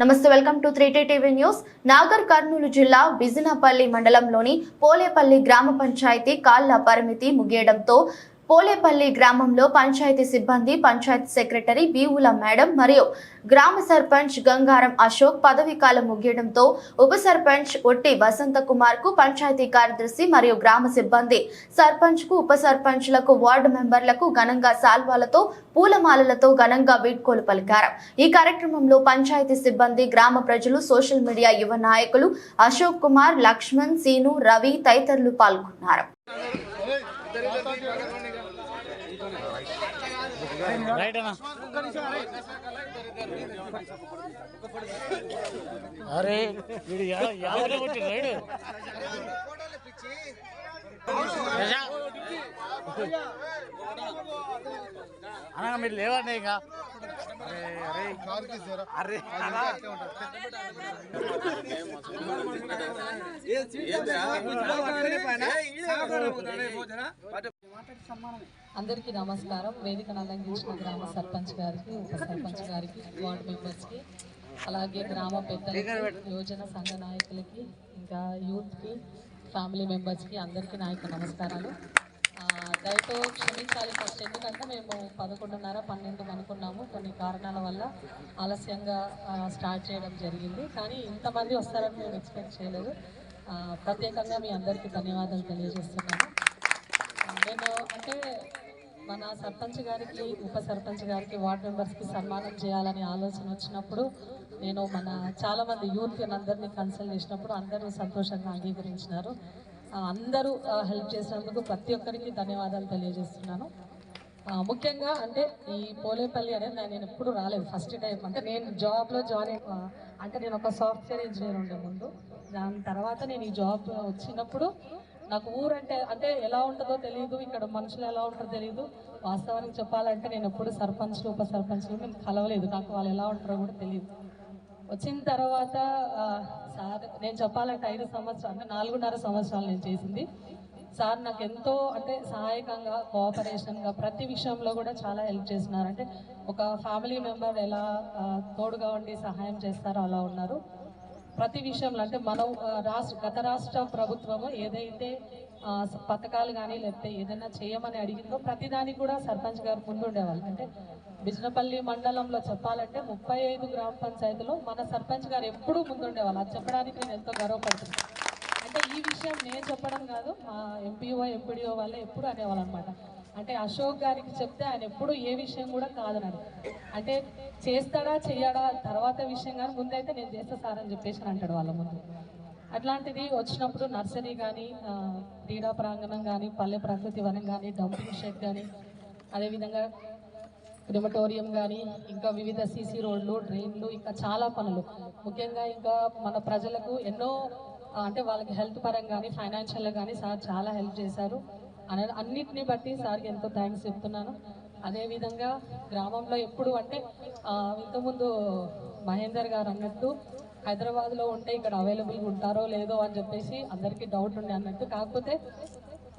నమస్తే welcome to three TV news. Nagar Kurnool జిల్లా బిజినపల్లి మండలంలోని పోలేపల్లి గ్రామ పంచాయతీ కాళ్ళ పరిమితి ముగియడంతో పోలేపల్లి గ్రామంలో పంచాయతీ సిబ్బంది పంచాయతీ సెక్రటరీ బీవుల మేడం మరియు గ్రామ సర్పంచ్ గంగారం అశోక్ పదవీ కాలం ముగియడంతో ఉప సర్పంచ్ ఒట్టి వసంత కుమార్కు పంచాయతీ కార్యదర్శి మరియు గ్రామ సిబ్బంది సర్పంచ్కు ఉప సర్పంచ్లకు వార్డు మెంబర్లకు ఘనంగా సాల్వాలతో పూలమాలలతో ఘనంగా వీడ్కోలు పలికారు. ఈ కార్యక్రమంలో పంచాయతీ సిబ్బంది గ్రామ ప్రజలు సోషల్ మీడియా యువ నాయకులు అశోక్ కుమార్ లక్ష్మణ్ సీను రవి తదితరులు పాల్గొన్నారు రైట్ అన్న అరే వీడు యా- యాభై కొట్టి రైడ్ అన్న మీరు లేవండి ఇంకా. అరే అన్న. అందరికీ నమస్కారం. వేదికను అలంకరించిన గ్రామ సర్పంచ్ గారికి ఉప సర్పంచ్ గారికి వార్డు మెంబర్స్కి అలాగే గ్రామ పెద్దలకి యోజన సంఘ నాయకులకి ఇంకా యూత్కి ఫ్యామిలీ మెంబర్స్కి అందరికీ నా యొక్క నమస్కారాలు. దయతో క్షమించాలి ఫస్ట్. ఎందుకంటే మేము పదకొండున్నర పన్నెండు అనుకున్నాము. కొన్ని కారణాల వల్ల ఆలస్యంగా స్టార్ట్ చేయడం జరిగింది. కానీ ఇంతమంది వస్తారని మేము ఎక్స్పెక్ట్ చేయలేదు. ప్రత్యేకంగా మీ అందరికీ ధన్యవాదాలు తెలియజేస్తున్నాను. నేను అంటే మన సర్పంచ్ గారికి ఉప సర్పంచ్ గారికి వార్డ్ మెంబర్స్కి సన్మానం చేయాలని ఆలోచన వచ్చినప్పుడు నేను మన చాలామంది యూత్ అందరినీ కన్సల్ట్ చేసినప్పుడు అందరూ సంతోషంగా అంగీకరించినారు. అందరూ హెల్ప్ చేసినందుకు ప్రతి ఒక్కరికి ధన్యవాదాలు తెలియజేస్తున్నాను. ముఖ్యంగా అంటే ఈ పోలేపల్లి అనేది నేను ఎప్పుడు రాలేదు. ఫస్ట్ టైం అంటే నేను జాబ్లో జాయిన్ అంటే నేను ఒక సాఫ్ట్వేర్ ఇంజనీర్ ఉండే ముందు. దాని తర్వాత నేను ఈ జాబ్ వచ్చినప్పుడు నాకు ఊరంటే అంటే ఎలా ఉంటుందో తెలియదు ఇక్కడ మనుషులు ఎలా ఉంటారో తెలియదు వాస్తవానికి చెప్పాలంటే నేను ఎప్పుడు సర్పంచ్లు ఉప సర్పంచ్లు నేను కలవలేదు. నాకు వాళ్ళు ఎలా ఉంటారో కూడా తెలియదు వచ్చిన తర్వాత సార్ నేను చెప్పాలంటే ఐదు సంవత్సరాలు అంటే నాలుగున్నర సంవత్సరాలు నేను చేసింది. సార్ నాకు ఎంతో అంటే సహాయకంగా కోఆపరేషన్గా ప్రతి విషయంలో కూడా చాలా హెల్ప్ చేస్తున్నారు. అంటే ఒక ఫ్యామిలీ మెంబర్ ఎలా తోడుగా ఉండి సహాయం చేస్తారో అలా ఉన్నారు. ప్రతి విషయంలో అంటే మనం రాష్ట్ర గత రాష్ట్ర ప్రభుత్వము ఏదైతే పథకాలు కానీ లేకపోతే ఏదైనా చేయమని అడిగిందో ప్రతిదానికి కూడా సర్పంచ్ గారు ముందు ఉండేవాళ్ళు అంటే బిజినపల్లి మండలంలో చెప్పాలంటే ముప్పై ఐదు గ్రామ పంచాయతీలో మన సర్పంచ్ గారు ఎప్పుడూ ముందుండేవాళ్ళు. అది చెప్పడానికి నేను ఎంతో గర్వపడుతున్నాను. అంటే ఈ విషయం నేను చెప్పడం కాదు మా ఎంపీఓ ఎంపీడీఓ వాళ్ళే ఎప్పుడు అనేవాళ్ళు అనమాట అంటే అశోక్ గారికి చెప్తే ఆయన ఎప్పుడు ఏ విషయం కూడా కాదన్నాడు. అంటే చేస్తాడా చెయ్యాడా తర్వాత విషయం కానీ ముందైతే నేను చేస్తా సార్ అని చెప్పేసి అని అంటాడు వాళ్ళ ముందు. అట్లాంటిది వచ్చినప్పుడు నర్సరీ కానీ క్రీడా ప్రాంగణం కానీ పల్లె ప్రకృతి వనం కానీ డంపింగ్ షెడ్ కానీ అదేవిధంగా క్రిమటోరియం కానీ ఇంకా వివిధ సీసీ రోడ్లు డ్రైన్లు ఇంకా చాలా పనులు. ముఖ్యంగా ఇంకా మన ప్రజలకు ఎన్నో అంటే వాళ్ళకి హెల్త్ పరంగా కానీ ఫైనాన్షియల్గా కానీ సార్ చాలా హెల్ప్ చేశారు. అన అన్నిటిని బట్టి సార్కి ఎంతో థ్యాంక్స్ చెప్తున్నాను. అదేవిధంగా గ్రామంలో ఎప్పుడు అంటే ఇంతకుముందు మహేందర్ గారు అన్నట్టు హైదరాబాద్లో ఉంటే ఇక్కడ అవైలబుల్గా ఉంటారో లేదో అని చెప్పేసి అందరికీ డౌట్ ఉండే అన్నట్టు. కాకపోతే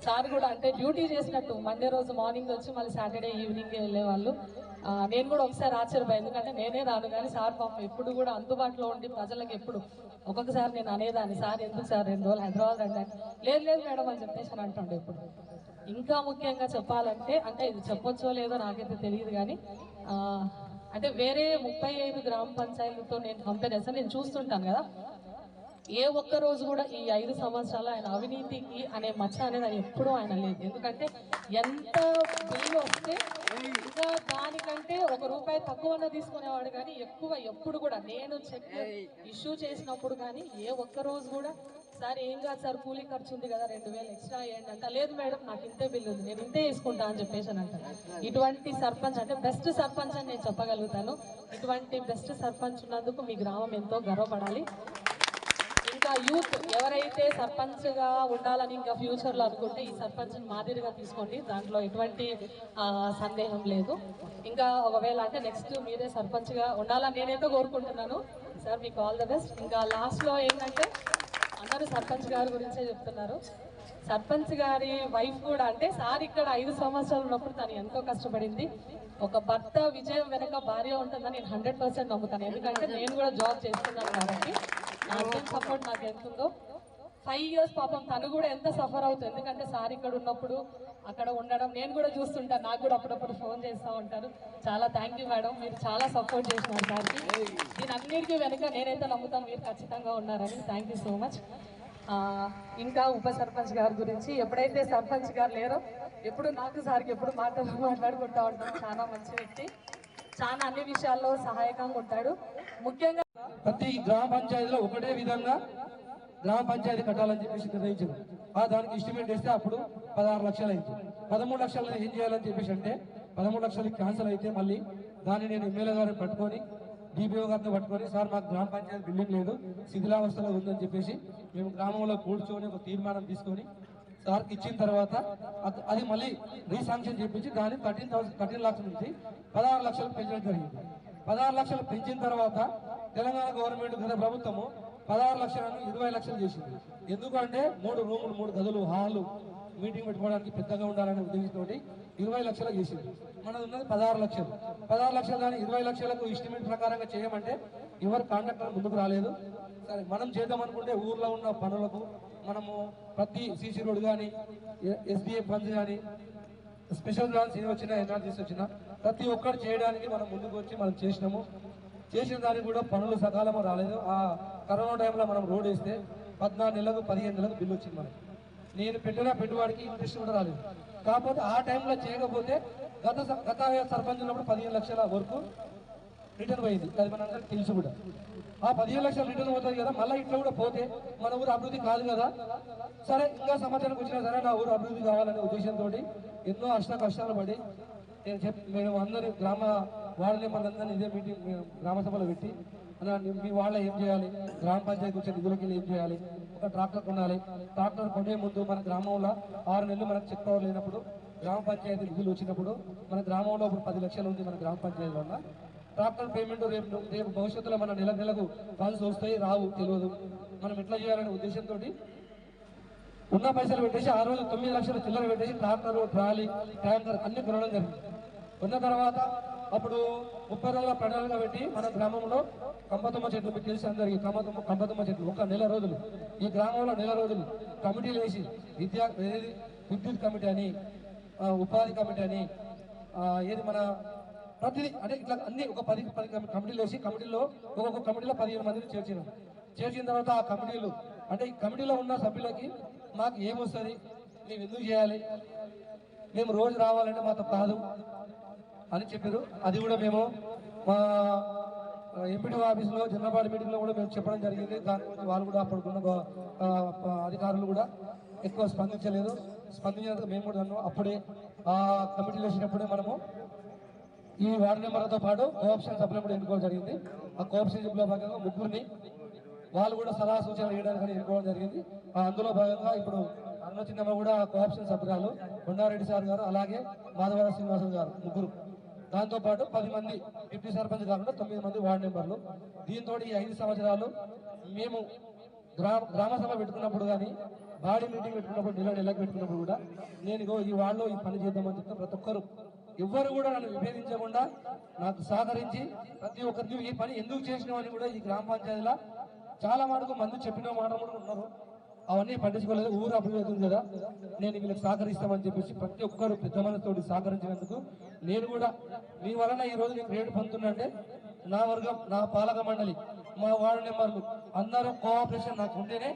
సార్ కూడా అంటే డ్యూటీ చేసినట్టు మండే రోజు మార్నింగ్ వచ్చి మళ్ళీ సాటర్డే ఈవినింగ్ వెళ్ళేవాళ్ళు. నేను కూడా ఒకసారి ఆశ్చర్యపోయాను. ఎందుకంటే నేనే రాను కానీ సార్ పాపం ఎప్పుడు కూడా అందుబాటులో ఉండి ప్రజలకు ఎప్పుడు ఒక్కొక్కసారి నేను అనేదాన్ని సార్ ఎందుకు సార్ రెండు రోజులు హైదరాబాద్ అంటే, లేదు లేదు మేడం అని చెప్పేసి అని అంటుండే ఇప్పుడు ఇంకా ముఖ్యంగా చెప్పాలంటే అంటే ఇది చెప్పొచ్చో లేదో నాకైతే తెలియదు కానీ అంటే వేరే ముప్పై ఐదు గ్రామ పంచాయతీలతో నేను కంపేర్ చేస్తాను నేను చూస్తుంటాను కదా. ఏ ఒక్క రోజు కూడా ఈ ఐదు సంవత్సరాలు ఆయన అవినీతికి అనే మచ్చ అనేది ఆయన ఎప్పుడూ ఆయన లేదు. ఎందుకంటే ఎంత బిల్లు వస్తే ఇంకా దానికంటే ఒక రూపాయి తక్కువ తీసుకునేవాడు కానీ ఎక్కువ ఎప్పుడు కూడా నేను చెక్ ఇష్యూ చేసినప్పుడు కానీ ఏ ఒక్క రోజు కూడా సార్ ఏం కాదు సార్ కూలీ ఖర్చు ఉంది కదా రెండు వేలు ఎక్స్ట్రా అయ్యండి అంట లేదు మేడం నాకు ఇంతే బిల్లు ఉంది. నేను ఇంతే వేసుకుంటా అని చెప్పేసి అంట ఇటువంటి సర్పంచ్ అంటే బెస్ట్ సర్పంచ్ అని నేను చెప్పగలుగుతాను. ఇటువంటి బెస్ట్ సర్పంచ్ ఉన్నందుకు మీ గ్రామం ఎంతో గర్వపడాలి. ఇంకా యూత్ ఎవరైతే సర్పంచ్గా ఉండాలని ఇంకా ఫ్యూచర్లో అనుకుంటే ఈ సర్పంచ్ని మాదిరిగా తీసుకోండి. దాంట్లో ఎటువంటి సందేహం లేదు. ఇంకా ఒకవేళ అంటే నెక్స్ట్ మీరే సర్పంచ్గా ఉండాలని నేనైతే కోరుకుంటున్నాను. సార్ మీకు ఆల్ ద బెస్ట్ ఇంకా లాస్ట్లో ఏంటంటే అందరూ సర్పంచ్ గారి గురించే చెప్తున్నారు. సర్పంచ్ గారి వైఫ్ కూడా అంటే సార్ ఇక్కడ ఐదు సంవత్సరాలు ఉన్నప్పుడు తను ఎంతో కష్టపడింది. ఒక భర్త విజయం వెనక భార్య ఉంటుందని నేను హండ్రెడ్ పర్సెంట్ నమ్ముతాను. ఎందుకంటే నేను కూడా జాబ్ చేస్తున్నాను కాబట్టి నా సపోర్ట్ నాకు ఎంత ఉందో ఫైవ్ ఇయర్స్ పాపం తను కూడా ఎంత సఫర్ అవుతుంది. ఎందుకంటే సార్ ఇక్కడ ఉన్నప్పుడు అక్కడ ఉండడం నేను కూడా చూస్తుంటాను. నాకు కూడా అప్పుడప్పుడు ఫోన్ చేస్తూ ఉంటారు. చాలా థ్యాంక్ యూ మేడం మీరు చాలా సపోర్ట్ చేసినారు సార్కి. దీని అన్నిటికీ వెనుక నేనైతే నమ్ముతాను మీరు ఖచ్చితంగా ఉన్నారని. థ్యాంక్ యూ సో మచ్ ఇంకా ఉప సర్పంచ్ గారి గురించి ఎప్పుడైతే సర్పంచ్ గారు లేరో ఎప్పుడు నాకు సార్కి ఎప్పుడు మాటలు మాట్లాడుకుంటా ఉంటాను చాలా మంచి వ్యక్తి. చాలా అన్ని విషయాల్లో సహాయకంగా ఉంటాడు. ముఖ్యంగా ప్రతి గ్రామ పంచాయతీలో ఒకటే విధంగా గ్రామ పంచాయతీ కట్టాలని చెప్పేసి నిర్ణయించారు. ఆ దానికి ఎస్టిమేట్ వేస్తే అప్పుడు పదహారు లక్షలు అయింది. పదమూడు లక్షలు ఏం చేయాలని చెప్పేసి అంటే పదమూడు లక్షలు క్యాన్సిల్ అయితే మళ్ళీ దాన్ని నేను ఎమ్మెల్యే గారిని పట్టుకొని డిపిఓ గారిని పట్టుకొని సార్ మాకు గ్రామ పంచాయతీ బిల్డింగ్ లేదు శిథిలావస్థలో ఉందని చెప్పేసి మేము గ్రామంలో కూర్చొని ఒక తీర్మానం తీసుకొని సార్కి ఇచ్చిన తర్వాత అది మళ్ళీ రీశాంక్షన్ చేపించి దాన్ని థర్టీన్ థౌసండ్ థర్టీన్ లక్షల నుంచి పదహారు లక్షలు పెంచడం జరిగింది. పదహారు లక్షలు పెంచిన తర్వాత తెలంగాణ గవర్నమెంట్ గత ప్రభుత్వము పదహారు లక్షలను ఇరవై లక్షలు చేసింది. ఎందుకంటే మూడు రూములు మూడు గదులు హాలు మీటింగ్ పెట్టుకోవడానికి పెద్దగా ఉండాలనే ఉద్దేశంతో ఇరవై లక్షలు చేసింది. మనది ఉన్నది పదహారు లక్షలు. పదహారు లక్షలు కానీ ఇరవై లక్షలకు ఇస్టిమేట్ ప్రకారంగా చేయమంటే ఎవరు కాంట్రాక్టర్ ముందుకు రాలేదు. సరే మనం చేద్దాం అనుకుంటే ఊర్లో ఉన్న పనులకు మనము ప్రతి సీసీ రోడ్ కానీ ఎస్డిఎఫ్ ఫండ్స్ కానీ స్పెషల్ బ్రాంచ్ ఏమి వచ్చినా ఎన్ఆర్టీసీ వచ్చినా ప్రతి ఒక్కరు చేయడానికి మనం ముందుకు వచ్చి మనం చేసినాము. చేసిన దానికి కూడా పనులు సకాలంలో రాలేదు. ఆ కరోనా టైంలో మనం రోడ్ వేస్తే పద్నాలుగు నెలలకు పదిహేను నెలలకు బిల్లు వచ్చింది మనకి. నేను పెట్టిన పెట్టుబడికి ఇంట్రెస్ట్ కూడా రాలేదు. కాకపోతే ఆ టైంలో చేయకపోతే గత స- గత సర్పంచ్ ఉన్నప్పుడు పదిహేను లక్షల వరకు రిటర్న్ పోయింది. అది మన తెలుసు కూడా. ఆ పదిహేను లక్షలు రిటర్న్ అవుతుంది కదా మళ్ళీ ఇట్లా కూడా పోతే మన ఊరు అభివృద్ధి కాదు కదా. సరే ఇంకా సంవత్సరానికి వచ్చినా సరే నా ఊరు అభివృద్ధి కావాలనే ఉద్దేశంతో ఎన్నో అష్ట కష్టాలు పడి నేను చెప్ మేము అందరి గ్రామ వాళ్ళని మనందరినీ ఇదే మీటింగ్ మేము గ్రామ సభలో పెట్టి అలా మీ వాళ్ళ ఏం చేయాలి? గ్రామ పంచాయతీ వచ్చే నిధులకి ఏం చేయాలి? ఒక ట్రాక్టర్ కొనాలి. ట్రాక్టర్ కొనే ముందు మన గ్రామంలో ఆరు నెలలు మనకు చెక్ పవర్ లేనప్పుడు గ్రామ పంచాయతీ నిధులు వచ్చినప్పుడు మన గ్రామంలో ఇప్పుడు పది లక్షలు ఉంది మన గ్రామ పంచాయతీలో ట్రాక్టర్ పేమెంట్ రేపు రేపు భవిష్యత్తులో మన నెల నెలకు ఫండ్స్ వస్తాయి రావు తెలియదు. మనం ఎట్లా చేయాలనే ఉద్దేశంతో ఉన్న పైసలు పెట్టేసి ఆ రోజు తొమ్మిది లక్షల చిల్లర పెట్టేసి ట్రాక్టర్ ట్రాలీ ట్యాంకర్ అన్ని కొనడం జరిగింది. కొన్న తర్వాత అప్పుడు ముప్పై రోజుల ప్రణాళిక పెట్టి మన గ్రామంలో కంపతమ్మ చెట్లు మీకు తెలిసి అందరికీ కంపతమ్మ కంపతమ్మ చెట్లు ఒక నెల రోజులు. ఈ గ్రామంలో నెల రోజులు కమిటీలు వేసి విద్యా విద్యుత్ కమిటీ అని ఉపాధి కమిటీ అని ఏది మన ప్రతిదీ అంటే ఇట్లా అన్ని ఒక పది పది కమి- కమిటీలు వేసి కమిటీలో ఒక్కొక్క కమిటీలో పదిహేను మందిని చేర్చినాం. చేర్చిన తర్వాత ఆ కమిటీలు అంటే ఈ కమిటీలో ఉన్న సభ్యులకి మాకు ఏమొస్తుంది? మేము ఎందుకు చేయాలి? మేము రోజు రావాలంటే మాతో కాదు అని చెప్పారు. అది కూడా మేము మా ఎంపీడీ ఆఫీస్లో జనరల్ మీటింగ్లో కూడా మేము చెప్పడం జరిగింది. దాని గురించి వాళ్ళు కూడా అప్పటికున్న అధికారులు కూడా ఎక్కువ స్పందించలేదు. స్పందించినందుకు మేము కూడా అన్నాం అప్పుడే ఆ కమిటీలు వేసినప్పుడే మనము ఈ వార్డు మెంబర్లతో పాటు కోఆప్షన్ సభ్యులు కూడా ఎన్నుకోవడం జరిగింది. ఆ కోఆప్షన్ సభ్యులో భాగంగా ముగ్గురిని వాళ్ళు కూడా సలహా సూచనలు ఇవ్వడానికి ఎన్నుకోవడం జరిగింది. అందులో భాగంగా ఇప్పుడు అన్న చిన్నమ్మ కూడా కోఆప్షన్ సభ్యురాలు కొండారెడ్డి సార్ గారు అలాగే మాధవరావు శ్రీనివాసరావు గారు ముగ్గురు. దాంతోపాటు పది మంది డిప్యూటీ సర్పంచ్ కాకుండా తొమ్మిది మంది వార్డు మెంబర్లు. దీంతో ఈ ఐదు సంవత్సరాలు మేము గ్రామ గ్రామ సభ పెట్టుకున్నప్పుడు కానీ బాడీ మీటింగ్ పెట్టుకున్నప్పుడు నెల నెలకు పెట్టుకున్నప్పుడు కూడా నేను ఈ వాళ్ళలో ఈ పని చేద్దామని చెప్తే ప్రతి ఒక్కరు ఎవ్వరు కూడా నన్ను విభేదించకుండా నాకు సహకరించి ప్రతి ఒక్కరు ఈ పని ఎందుకు చేసినావు అని కూడా ఈ గ్రామ పంచాయతీలో చాలా మటుకు మంది చెప్పిన మాట కూడా ఉన్నారు. అవన్నీ పట్టించుకోలేదు. ఊరు అభివృద్ధి అవుతుంది కదా. నేను వీళ్ళకి సహకరిస్తామని చెప్పేసి ప్రతి ఒక్కరు పెద్ద మనసుతోటి సహకరించినందుకు నేను కూడా మీ వలన ఈ రోజు నేను రేటు పొందుతున్నంటే నా వర్గం నా పాలక మండలి మా వార్డు మెంబర్లు అందరూ కోఆపరేషన్ నాకు ఉంటేనే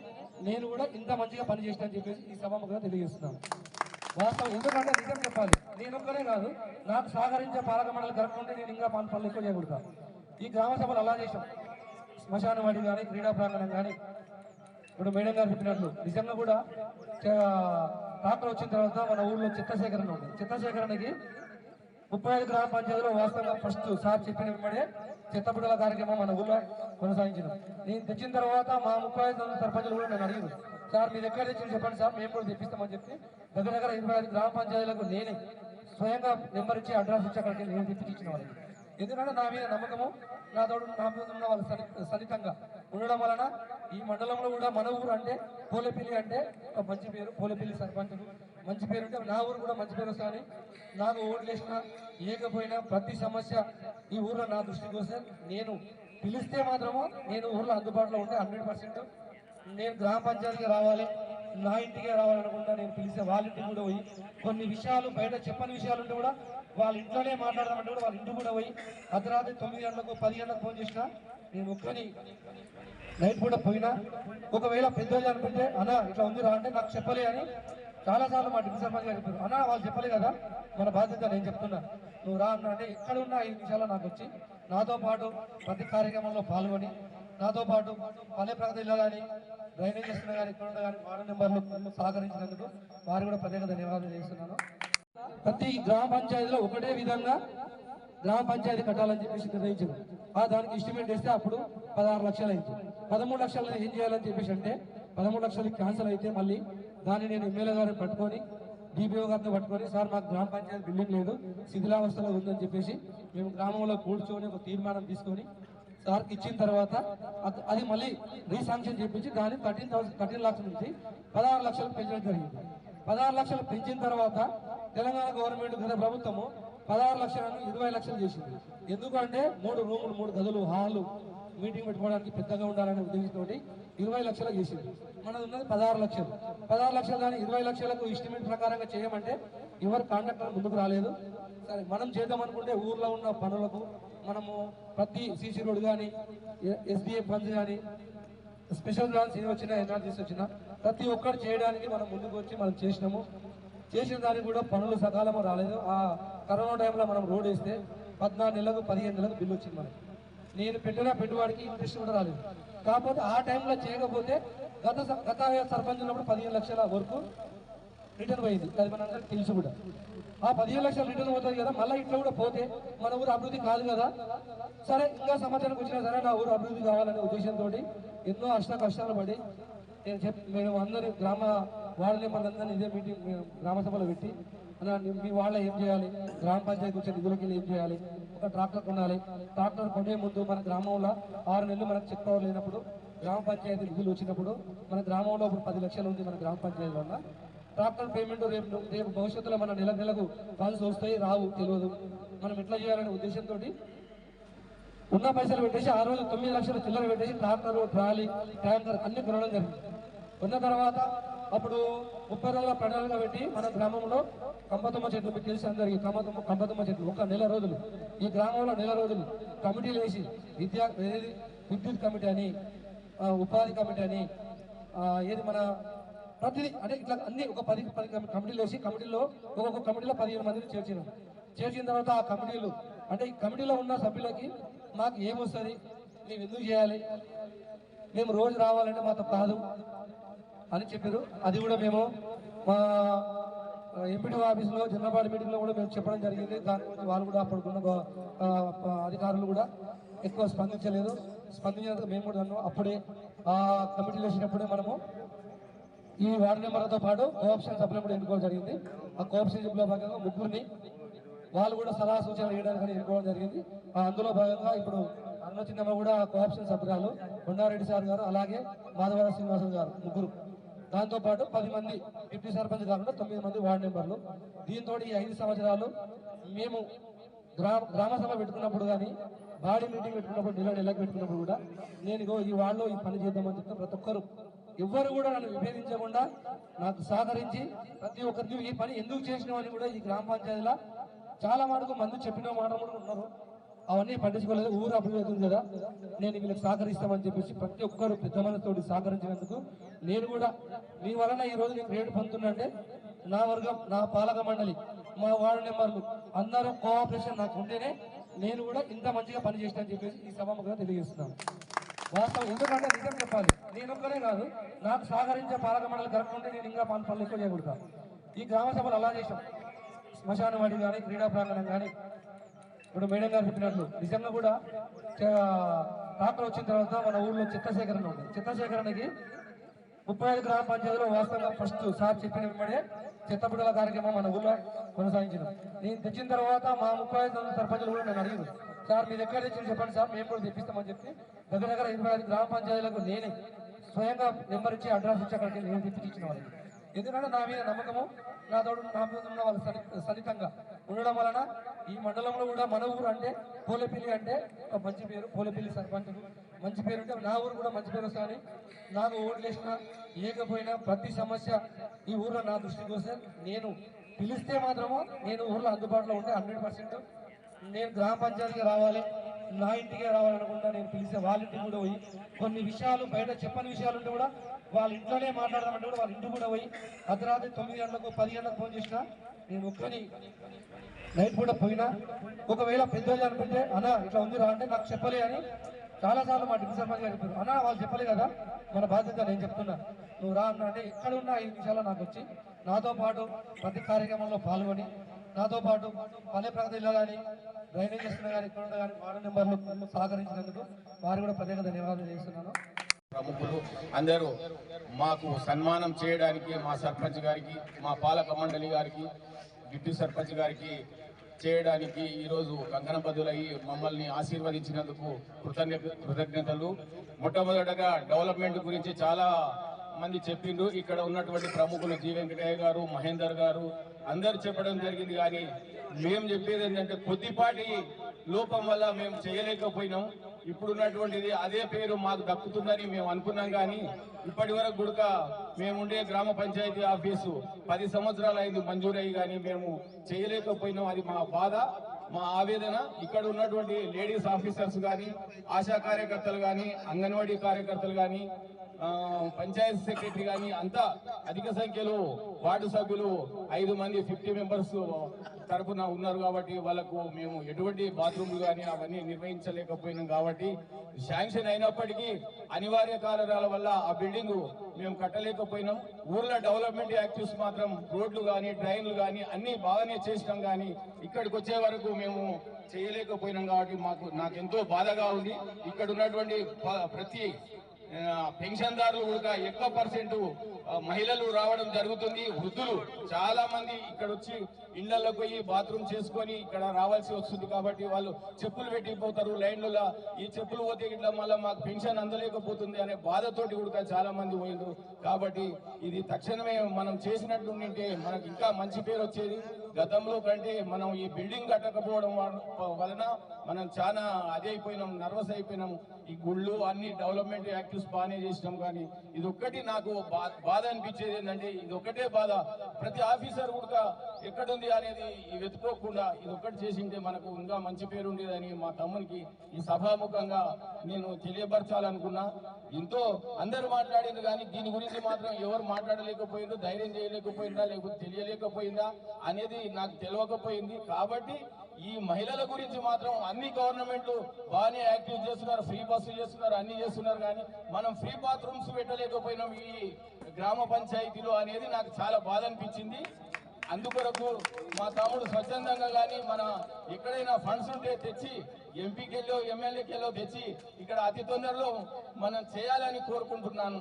నేను కూడా ఇంత మంచిగా పనిచేసిన అని చెప్పేసి ఈ సభముగా తెలియజేస్తున్నాను. వాస్తవం. ఎందుకంటే నిజం చెప్పాలి. నేను ఒక్కనే కాదు. నాకు సహకరించే పాలక మండలి జరగకుంటే ఉంటే నేను ఇంకా పని పనులు ఎక్కువ చేయగలుగుతాను ఈ గ్రామ సభలు అలా చేసాం శ్మశాన వాడి కానీ క్రీడా ప్రాంగణం కానీ ఇప్పుడు మేడం గారు చెప్పినట్లు నిజంగా కూడా ట్రాక్టర్ వచ్చిన తర్వాత మన ఊర్లో చెత్త సేకరణ ఉంది. చెత్త సేకరణకి ముప్పై ఐదు గ్రామ పంచాయతీలో వాస్తవంగా ఫస్ట్ సార్ చెప్పిన వెంబడే చెత్తపుడల కార్యక్రమం మన ఊళ్ళో కొనసాగించినాం నేను తెచ్చిన తర్వాత మా ముప్పై ఐదు మంది సర్పంచులు కూడా నేను అడిగింది సార్ మీరు ఎక్కడ తెచ్చింది చెప్పండి సార్ మేము కూడా తెప్పిస్తామని చెప్పి దగ్గర దగ్గర ఇరవై ఐదు గ్రామ పంచాయతీలకు నేనే స్వయంగా నెంబర్ ఇచ్చి అడ్రస్ ఇచ్చి అక్కడికి నేను తెప్పించిన వాళ్ళు వాళ్ళకి ఎందుకంటే నా మీద నమ్మకము నా తోడు నా మీద ఉన్న వాళ్ళు సన్ని సన్నిహితంగా ఉండడం వలన ఈ మండలంలో కూడా మన ఊరు అంటే పోలేపల్లి అంటే ఒక మంచి పేరు పోలేపల్లి సర్పంచ్ మంచి పేరు అంటే నా ఊరు కూడా మంచి పేరు వస్తుంది. నాకు ఓట్లు వేసినా లేకపోయినా ప్రతి సమస్య ఈ ఊర్లో నా దృష్టికి వస్తే నేను పిలిస్తే మాత్రము నేను ఊర్లో అందుబాటులో ఉంటే హండ్రెడ్ పర్సెంట్ నేను గ్రామ పంచాయతీకి రావాలి నా ఇంటికే రావాలనుకుంటా నేను పిలిస్తే వాళ్ళ ఇంటికి కూడా పోయి కొన్ని విషయాలు బయట చెప్పని విషయాలు ఉంటే కూడా వాళ్ళ ఇంట్లోనే మాట్లాడదామంటే కూడా వాళ్ళ ఇంటికి కూడా పోయి అర్ధరాత్రి తొమ్మిది గంటలకు పది గంటలకు ఫోన్ చేసినా నేను ఒప్పుకొని నైట్ కూడా పోయినా. ఒకవేళ పెద్దోళ్ళు అనుకుంటే అన్న ఇట్లా ఉంది రా అంటే నాకు చెప్పలే అని చాలా సార్లు మా డిప్యూటీ సర్పంచ్ గారు చెప్పారు. అన్న వాళ్ళు చెప్పలే కదా మన బాధ్యత నేను చెప్తున్నా. నువ్వు రా అన్న అంటే ఎక్కడ ఉన్నా ఐదు నిమిషాలు నాకు వచ్చి నాతో పాటు ప్రతి కార్యక్రమంలో పాల్గొని నాతో పాటు పల్లె ప్రగతిలో కానీ డ్రైనేజ్ చేస్తున్నా కానీ ఇక్కడ కానీ వార్డు నెంబర్లు సహకరించినందుకు వారు కూడా ప్రత్యేక ధన్యవాదాలు చేస్తున్నాను. ప్రతి గ్రామ పంచాయతీలో ఒకటే విధంగా గ్రామ పంచాయతీ కట్టాలని చెప్పేసి నిర్ణయించారు. ఆ దానికి ఎస్టిమేట్ వేస్తే అప్పుడు పదహారు లక్షలు అయింది. పదమూడు లక్షలు ఏం చేయాలని చెప్పేసి అంటే పదమూడు లక్షలకి క్యాన్సిల్ అయితే మళ్ళీ దాన్ని నేను ఎమ్మెల్యే గారిని పట్టుకొని డిపిఓ గారిని పట్టుకొని సార్ మాకు గ్రామ పంచాయతీ బిల్డింగ్ లేదు శిథిలావస్థలో ఉందని చెప్పేసి మేము గ్రామంలో కూర్చొని ఒక తీర్మానం తీసుకొని సార్కి ఇచ్చిన తర్వాత అది మళ్ళీ రీశాంక్షన్ చేయించి దాన్ని థర్టీన్ థౌసండ్ థర్టీన్ లక్షల నుంచి పదహారు లక్షలు పెంచడం జరిగింది. పదహారు లక్షలు పెంచిన తర్వాత తెలంగాణ గవర్నమెంట్ గత ప్రభుత్వము పదహారు లక్షలను ఇరవై లక్షలు చేసింది. ఎందుకంటే మూడు రూములు మూడు గదులు హాలు మీటింగ్ పెట్టుకోవడానికి పెద్దగా ఉండాలనే ఉద్దేశంతో ఇరవై లక్షలు చేసింది. మనది ఉన్నది పదహారు లక్షలు. పదహారు లక్షలు కానీ ఇరవై లక్షలకు ఇస్టిమేట్ ప్రకారంగా చేయమంటే ఎవరు కాంట్రాక్టర్ ముందుకు రాలేదు. సరే మనం చేద్దాం అనుకుంటే ఊర్లో ఉన్న పనులకు మనము ప్రతి సీసీ రోడ్ కానీ ఎస్డిఎఫ్ ఫండ్స్ కానీ స్పెషల్ గ్రాంట్స్ ఏమి వచ్చినా ఎన్ఆర్జీస్ వచ్చినా ప్రతి ఒక్కరు చేయడానికి మనం ముందుకు వచ్చి మనం చేసినాము. చేసిన దానికి కూడా పనులు సకాలము రాలేదు. ఆ కరోనా టైంలో మనం రోడ్ వేస్తే పద్నాలుగు నెలలకు పదిహేను నెలలకు బిల్లు వచ్చింది మనకి. నేను పెట్టిన పెట్టుబడికి ఇంట్రెస్ట్ కూడా రాలేదు. కాకపోతే ఆ టైంలో చేయకపోతే గత స- గత సర్పంచ్ ఉన్నప్పుడు పదిహేను లక్షల వరకు రిటర్న్ పోయింది. అది మనందరికి తెలుసు కూడా. ఆ పదిహేను లక్షలు రిటర్న్ పోతుంది కదా మళ్ళీ ఇట్లా కూడా పోతే మన ఊరు అభివృద్ధి కాదు కదా. సరే ఇంకా సమాచారానికి వచ్చినా సరే నా ఊరు అభివృద్ధి కావాలనే ఉద్దేశంతో ఎన్నో అష్ట కష్టాలు పడి నేను చెప్ మేము అందరి గ్రామ వాళ్ళని మనందరినీ ఇదే మీటింగ్ మేము గ్రామ సభలో పెట్టి అన్నా మీ వాళ్ళ ఏం చేయాలి? గ్రామ పంచాయతీ వచ్చే నిధులకి ఏం చేయాలి? ఒక ట్రాక్టర్ కొనాలి. ట్రాక్టర్ కొనే ముందు మన గ్రామంలో ఆరు నెలలు మనకు చెక్ పవర్ లేనప్పుడు గ్రామ పంచాయతీ నిధులు వచ్చినప్పుడు మన గ్రామంలో ఇప్పుడు పది లక్షలు ఉంది మన గ్రామ పంచాయతీ వల్ల ట్రాక్టర్ పేమెంట్ రేపు రేపు భవిష్యత్తులో మన నెల నెలకు ఫండ్స్ వస్తాయి రావు తెలియదు. మనం ఎట్లా చేయాలనే ఉద్దేశంతో ఉన్న పైసలు పెట్టేసి ఆ రోజు తొమ్మిది లక్షల చిల్లర పెట్టేసి ట్రాక్టర్ ట్రాలీ ట్యాంకర్ అన్ని కొనడం జరిగింది. కొన్న తర్వాత అప్పుడు ముప్పై రోజుల ప్రణాళిక పెట్టి మన గ్రామంలో కంపతమ్మ చెట్లు మీకు తెలిసి అందరికి కంపతమ్మ కంపతమ్మ చెట్లు ఒక నెల రోజులు. ఈ గ్రామంలో నెల రోజులు కమిటీలు వేసి విద్యా విద్యుత్ కమిటీ అని ఉపాధి కమిటీ అని ఏది మన ప్రతిదీ అంటే ఇట్లా అన్ని ఒక పది పది కమిటీలు వేసి కమిటీలో ఒక్కొక్క కమిటీలో పదిహేను మందిని చేర్చినాం. చేర్చిన తర్వాత ఆ కమిటీలు అంటే ఈ కమిటీలో ఉన్న సభ్యులకి మాకు ఏమొస్తుంది? మేము ఎందుకు చేయాలి? మేము రోజు రావాలంటే మాతో కాదు అని చెప్పారు. అది కూడా మేము మా ఎంపీడీ ఆఫీస్లో చిన్నపాటి మీటింగ్లో కూడా మేము చెప్పడం జరిగింది. దాని గురించి వాళ్ళు కూడా అప్పటికున్న అధికారులు కూడా ఎక్కువ స్పందించలేదు. స్పందించినందుకు మేము కూడా అన్నాం. అప్పుడే ఆ కమిటీలు వేసినప్పుడే మనము ఈ వార్డు నెంబర్లతో పాటు కోఆప్షన్ సభ్యులు కూడా ఎన్నుకోవడం జరిగింది. ఆ కోఆప్షన్ సభ్యుల భాగంగా ముగ్గురిని వాళ్ళు కూడా సలహా సూచనలు ఇవ్వడానికి ఎన్నుకోవడం జరిగింది. అందులో భాగంగా ఇప్పుడు అన్న చిన్నమ్మ కూడా కోఆప్షన్ సభ్యురాలు కొండారెడ్డి సార్ గారు అలాగే మాధవర శ్రీనివాసన్ గారు ముగ్గురు. దాంతో పాటు పది మంది డిప్యూటీ సర్పంచ్ కాకుండా తొమ్మిది మంది వార్డు మెంబర్లు. దీంతో ఈ ఐదు సంవత్సరాలు మేము గ్రామ గ్రామ సభ పెట్టుకున్నప్పుడు కానీ బాడీ మీటింగ్ పెట్టుకున్నప్పుడు నిలబడి నెలకు పెట్టుకున్నప్పుడు కూడా నేను ఈ వాళ్ళు ఈ పని చేద్దామని చెప్తే ప్రతి ఒక్కరు ఎవ్వరు కూడా నన్ను విభేదించకుండా నాకు సహకరించి ప్రతి ఒక్కరు ఈ పని ఎందుకు చేసినామని కూడా ఈ గ్రామ పంచాయతీలో చాలా మటుకు మంది చెప్పిన మాట కూడా ఉన్నారు. అవన్నీ పట్టించుకోలేదు. ఊరు అభివృద్ధి అవుతుంది కదా. నేను వీళ్ళకి సహకరిస్తామని చెప్పేసి ప్రతి ఒక్కరు పెద్ద మనతోటి సహకరించినందుకు నేను కూడా మీ వలన ఈ రోజు నేను రేటు పొందుతున్నంటే నా వర్గం నా పాలక మండలి మా వార్డు నెంబర్లు అందరూ కోఆపరేషన్ నాకు ఉంటేనే నేను కూడా ఇంత మంచిగా పనిచేసిన అని చెప్పేసి ఈ సభముగా తెలియజేస్తున్నాను. వాస్తవం ఎందుకంటే నిజం చెప్పాలి. నేను ఒక్కనే కాదు. నాకు సహకరించే పాలక మండలి కరెక్ట్ ఉంటే నేను ఇంకా పని పనులు ఎక్కువ చేయకూడదు. ఈ గ్రామ సభలు అలా చేసాం శ్మశానవాడి కానీ క్రీడా ప్రాంగణం కానీ ఇప్పుడు మేడం గారు చెప్పినట్లు నిజంగా కూడా ట్రాక్టర్ వచ్చిన తర్వాత మన ఊర్లో చెత్త సేకరణ ఉంది. చెత్త సేకరణకి ముప్పై ఐదు గ్రామ పంచాయతీలో వాస్తవంగా ఫస్ట్ సార్ చెప్పిన వెంబడే చెత్త కార్యక్రమం మన ఊళ్ళో కొనసాగించిన. నేను తెచ్చిన తర్వాత మా ముప్పై ఐదు మంది సర్పంచులు కూడా నేను అడిగింది సార్ మీరు ఎక్కడ తెచ్చింది చెప్పండి సార్ మేము కూడా తెప్పిస్తామని చెప్పి దగ్గర దగ్గర ఇరవై ఐదు గ్రామ పంచాయతీలకు నేనే స్వయంగా నెంబర్ ఇచ్చి అడ్రస్ ఇచ్చి అక్కడికి నేను తెప్పించిన వాళ్ళకి ఎందుకంటే నా మీద నమ్మకము నా తోడు నా మీద ఉన్న వాళ్ళ సన్ని సన్నిహితంగా ఉండడం వలన ఈ మండలంలో కూడా మన ఊరు అంటే పోలేపల్లి అంటే ఒక మంచి పేరు పోలేపల్లి సర్పంచ్ మంచి పేరు అంటే నా ఊరు కూడా మంచి పేరు వస్తుంది. నాకు ఓట్లు వేసినా ఏకపోయినా ప్రతి సమస్య ఈ ఊర్లో నా దృష్టికి వస్తే నేను పిలిస్తే మాత్రము నేను ఊర్లో అందుబాటులో ఉంటే హండ్రెడ్ పర్సెంట్. నేను గ్రామ పంచాయతీకి రావాలి నా ఇంటికి రావాలనుకుంటా నేను పిలిస్తే వాళ్ళ ఇంటికి కూడా పోయి కొన్ని విషయాలు బయట చెప్పని విషయాలు ఉంటే కూడా వాళ్ళ ఇంట్లోనే మాట్లాడదామంటే కూడా వాళ్ళ ఇంటికి కూడా పోయి అర్ధరాత్రి తొమ్మిది గంటలకు పది గంటలకు ఫోన్ చేసినా నేను ఒక్కని నైట్ కూడా పోయినా. ఒకవేళ పెద్దోళ్ళు అనుకుంటే అన్న ఇట్లా ఉంది రా అంటే నాకు చెప్పలే అని చాలా సార్లు మా డిప్యూటీ సర్పంచ్ గారు చెప్పారు. అన్న వాళ్ళు చెప్పలే కదా మన బాధ్యత నేను చెప్తున్నా. నువ్వు రా అన్న అంటే ఎక్కడ ఉన్నా ఐదు నిమిషాల్లో నాకు వచ్చి నాతో పాటు ప్రతి కార్యక్రమంలో పాల్గొని నాతో పాటు పల్లె ప్రగతిలో కానీ డ్రైనేజ్ చేస్తున్నా కానీ ఇక్కడ కానీ వార్డు నెంబర్లు సహకరించినందుకు వారు కూడా ప్రత్యేక ధన్యవాదాలు చేస్తున్నాను ప్రముఖులు అందరూ మాకు సన్మానం చేయడానికి మా సర్పంచ్ గారికి మా పాలక మండలి గారికి డిప్యూటీ సర్పంచ్ గారికి చేయడానికి ఈరోజు కంకణబద్దులయ్యి మమ్మల్ని ఆశీర్వదించినందుకు కృతజ్ఞ కృతజ్ఞతలు. మొట్టమొదటగా డెవలప్మెంట్ గురించి చాలా మంది చెప్పిండ్రు. ఇక్కడ ఉన్నటువంటి ప్రముఖులు జీ వెంకటయ్య గారు మహేందర్ గారు అందరు చెప్పడం జరిగింది కానీ మేము చెప్పేది ఏంటంటే కొద్దిపాటి లోపం వల్ల మేము చేయలేకపోయినాం. ఇప్పుడున్నటువంటిది అదే పేరు మాకు దక్కుతుందని మేము అనుకున్నాం కానీ ఇప్పటి వరకు గుడక మేముండే గ్రామ పంచాయతీ ఆఫీసు పది సంవత్సరాలు అయింది మంజూరయ్యి కానీ మేము చేయలేకపోయినాం. అది మా బాధ మా ఆవేదన. ఇక్కడ ఉన్నటువంటి లేడీస్ ఆఫీసర్స్ కానీ ఆశా కార్యకర్తలు కానీ అంగన్వాడీ కార్యకర్తలు కానీ పంచాయత్ సెక్రటరీ కానీ అంతా అధిక సంఖ్యలో వార్డు సభ్యులు ఐదు మంది ఫిఫ్టీ మెంబర్స్ తరఫున ఉన్నారు కాబట్టి వాళ్ళకు మేము ఎటువంటి బాత్రూమ్లు కానీ అవన్నీ నిర్వహించలేకపోయినాం కాబట్టి శాంక్షన్ అయినప్పటికీ అనివార్య కారణాల వల్ల ఆ బిల్డింగ్ మేము కట్టలేకపోయినాం. ఊర్లో డెవలప్మెంట్ యాక్టివ్స్ మాత్రం రోడ్లు కానీ డ్రైన్లు కానీ అన్ని బాగానే చేసినాం కానీ ఇక్కడికి వచ్చే వరకు మేము చేయలేకపోయినాం కాబట్టి మాకు నాకు ఎంతో బాధగా ఉంది. ఇక్కడ ఉన్నటువంటి ప్రతి పెన్షన్దారులు కూడా ఎక్కువ పర్సెంట్ మహిళలు రావడం జరుగుతుంది. వృద్ధులు చాలా మంది ఇక్కడ వచ్చి ఇళ్ళలో పోయి బాత్రూమ్ చేసుకొని ఇక్కడ రావాల్సి వస్తుంది కాబట్టి వాళ్ళు చెప్పులు పెట్టిపోతారు లైన్లలో. ఈ చెప్పులు పోతే ఇట్లా మళ్ళీ మాకు పెన్షన్ అందలేకపోతుంది అనే బాధతోటి కూడా చాలా మంది పోయిండ్రు కాబట్టి ఇది తక్షణమే మనం చేసినట్టు ఉంటే మనకి ఇంకా మంచి పేరు వచ్చేది. గతంలో కంటే మనం ఈ బిల్డింగ్ కట్టకపోవడం వలన మనం చాలా అది అయిపోయినాం నర్వస్ అయిపోయినాం. ఈ గుళ్ళు అన్ని డెవలప్మెంట్ యాక్టివ్స్ బాగానే చేసినాం కానీ ఇది ఒక్కటి నాకు బాధ అనిపించేది ఏంటంటే ఇది ఒకటే బాధ. ప్రతి ఆఫీసర్ కూడా ఎక్కడుంది అనేది వెతుకోకుండా వెతుక్కోకుండా ఇది ఒక్కటి చేసింటే మనకు ఇంకా మంచి పేరు ఉండేదని మా తమ్మునికి ఈ సభాముఖంగా నేను తెలియపరచాలనుకున్నా. ఎంతో అందరూ మాట్లాడింది కానీ దీని గురించి మాత్రం ఎవరు మాట్లాడలేకపోయిందో ధైర్యం చేయలేకపోయిందా లేకపోతే తెలియలేకపోయిందా అనేది నాకు తెలియకపోయింది కాబట్టి ఈ మహిళల గురించి మాత్రం అన్ని గవర్నమెంట్లు బాగానే యాక్టివ్ చేస్తున్నారు ఫ్రీ బస్సులు చేస్తున్నారు అన్ని చేస్తున్నారు కానీ మనం ఫ్రీ బాత్రూమ్స్ పెట్టలేకపోయినాం ఈ గ్రామ పంచాయతీలో అనేది నాకు చాలా బాధ అనిపించింది. అందుకొరకు మా తమ్ముడు స్వచ్ఛందంగా కానీ మన ఎక్కడైనా ఫండ్స్ ఉంటే తెచ్చి ఎంపీకెళ్ళో ఎమ్మెల్యేకెళ్ళో తెచ్చి ఇక్కడ అతి తొందరలో మనం చేయాలని కోరుకుంటున్నాను.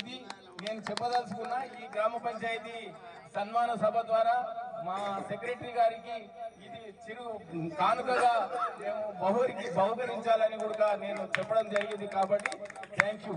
ఇది నేను చెప్పదలుచుకున్న ఈ గ్రామ పంచాయతీ సన్మాన సభ ద్వారా మా సెక్రటరీ గారికి ఇది చిరు కానుకగా మేము బహురికి బహుకరించాలని కూడా నేను చెప్పడం జరిగింది కాబట్టి థ్యాంక్ యూ.